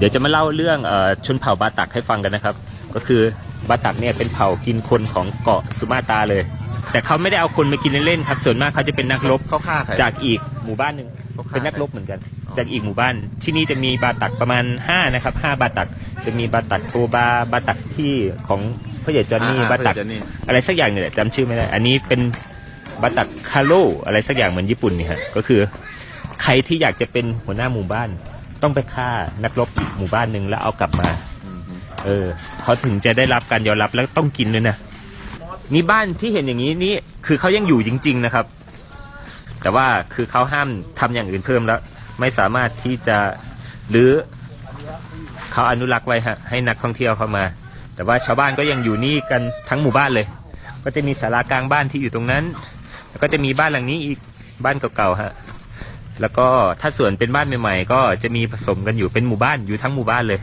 เดี๋ยวจะมาเล่าเรื่องเออชนเผ่าบาตักให้ฟังกันนะครับ ก็คือบาตักเนี่ยเป็นเผ่ากินคนของเกาะสุมาตราเลย แต่เขาไม่ได้เอาคนมากินเล่นๆครับส่วนมากเขาจะเป็นนักรบเขาฆ่าใครจากอีกหมู่บ้านหนึ่งเขาฆ่าเป็นนักรบเหมือนกันอ๋อจากอีกหมู่บ้าน ที่นี่จะมีบาตักประมาณ5นะครับ5บาตักจะมีบาตักโทบาบาตักที่ของพ่อใหญ่จอนนี่อ่บาตักเพื่อนจะนี่อะไรสักอย่างเนี่ยแหละจำชื่อไม่ได้ อันนี้เป็นบาตักคาโลอะไรสักอย่างเหมือนญี่ปุ่นนี่ฮะก็คือ ใครที่อยากจะเป็นหัวหน้าหมู่บ้าน ต้องไปฆ่านักรบอีกหมู่บ้านหนึ่งแล้วเอากลับมาอืมเออเขาถึงจะได้รับการยอมรับแล้วต้องกินด้วยนะนี่บ้านที่เห็นอย่างนี้นี่คือเขายังอยู่จริง ๆนะครับ แต่ว่าคือเขาห้ามทำอย่างอื่นเพิ่มแล้ว ไม่สามารถที่จะหรือเขาอนุรักษ์ไว้ฮะให้นักท่องเที่ยวเข้ามา แต่ว่าชาวบ้านก็ยังอยู่นี่กันทั้งหมู่บ้านเลย ก็จะมีศาลากลางบ้านที่อยู่ตรงนั้น แล้วก็จะมีบ้านหลังนี้อีกบ้านเก่าๆฮะ แล้วก็ถ้าส่วนเป็นบ้านใหม่ๆ ก็จะมีผสมกันอยู่เป็นหมู่บ้านอยู่ทั้งหมู่บ้านเลย